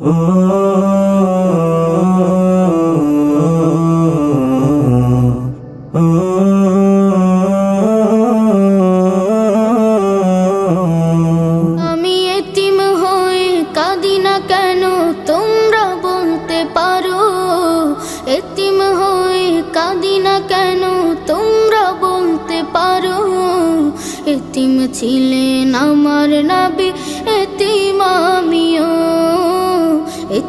আমি এতিম হয়ে কাঁদি না কেন? তোমরা বলতে পারো। এতিম হয়ে কাঁদি না কেন? তোমরা বলতে পারো। এতিম ছিলেন আমার নাবি।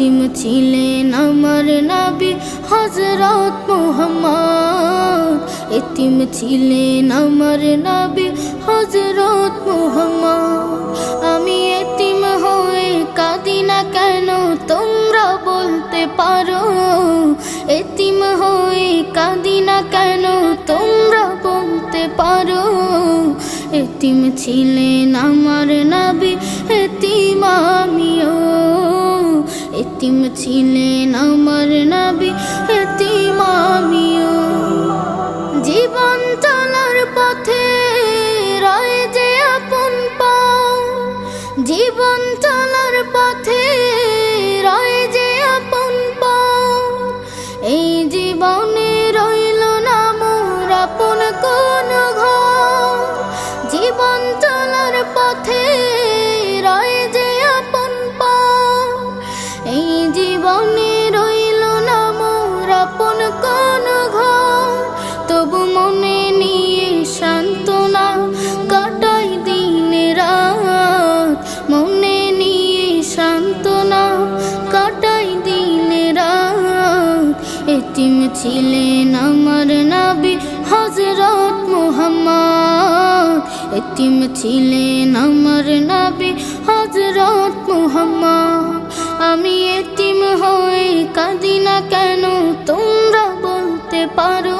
এতিম ছিলেন আমার নাবি হজরত মোহাম্মদ। এতিম ছিলেন আমার নাবি হজরত মোহাম্মদ। আমি এতিম হয়ে কাঁদি না কেন তোমরা বলতে পারো? এতিম হয়ে কাঁদি না কেন তোমরা বলতে পারো? এতিম ছিলেন আমার নাবি এতিম ছিলেন আমার নাবি। জীবনে রইল না মোর আপন কোন ঘর। তবু মনে নিয়ে সান্ত্বনা কাটাই দিনে রাত। মনে নিয়ে সান্ত্বনা কাটাই দিনে রাত। এতিম ছিলেন আমার নাবি হজরত মুহাম্মদ। এতিম ছিলেন আমার নাবি হজরত মুহাম্মদ। আমি এতিম হয়ে কাঁদি না কেন? তোমরা বলতে পারো।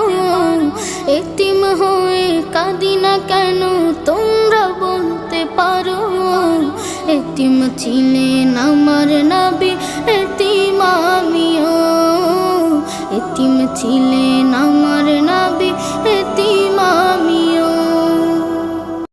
এতিম হয়ে কাঁদি না কেন? তোমরা বলতে পারো। এতিম ছিলেন আমার নাবি, এতিম আমিও। এতিম ছিলেন